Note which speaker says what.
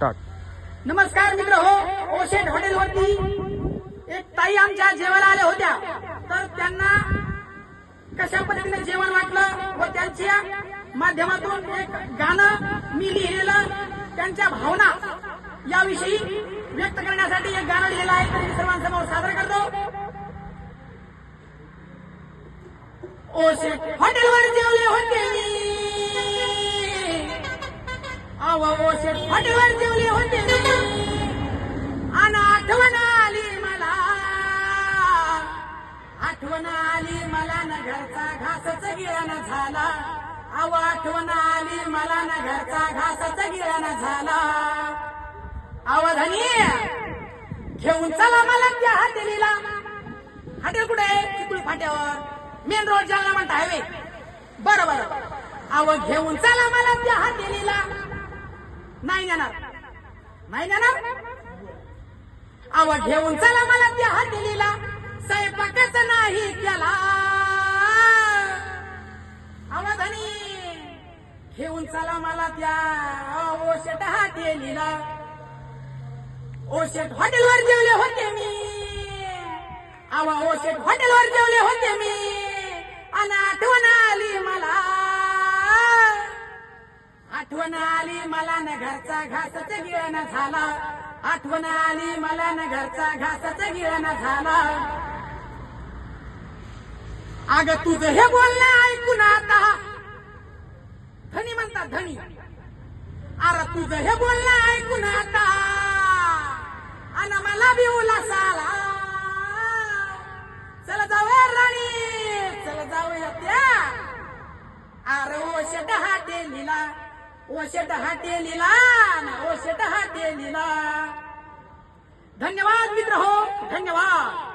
Speaker 1: टाक.
Speaker 2: नमस्कार मित्र हो ओशेट हॉटेलवरती एक ताई आमच्या जेवायला आल्या होत्या. तर त्यांना कशा पद्धतीने जेवण वाटलं व त्यांच्या माध्यमातून एक गाणं मी लिहिलेलं त्यांच्या भावना याविषयी व्यक्त करण्यासाठी एक गाणं लिहिलं आहे. तर मी सर्वांसमोर सादर करतो. ओशेट हॉटेलवर जेवले होते. मी अव ओशेट हॉटेलवर जेवले होते. मी अन आठवण आली मला. आठवण आली मला न घरचा घासच गिळण झाला. अव आठवण आली मला न घरचा घासच गिळण झाला. अवधानी घेऊन चला मला त्या हॉटेलीला. हॉटेल कुठे आहे? फाट्यावर. मेन रोड जालना म्हणता हायवे बरं बरं. अव घेऊन चला मला त्या हॉटेलीला. नाही नेणार. नाही नेणार? अव घेऊन चला मला त्या हॉटेलीला स्वयंपाकच नाही त्याला अवधानी घेऊन चला मला त्या ओशेट हॉटेलीला ओशेट हॉटेलवर जेवले होते मी. आवा ओशेट हॉटेलवर जेवले होते मी आणि आठवण आली मला आठवण आली मला न घरचा घासच गिळण झाला. आठवण आली मला न घरचा घासच गिळण झाला. अग तुझं हे बोलणं ऐकून आता धनी म्हणतात धनी. अरे तुझं हे बोलणं ऐकून आता अन मला बी उलास आला. चला जाऊया राणी चला जाऊया त्या. अरे ओशट हाटेलीला ओशट लिला ना हाते लिला. धन्यवाद मित्र हो धन्यवाद.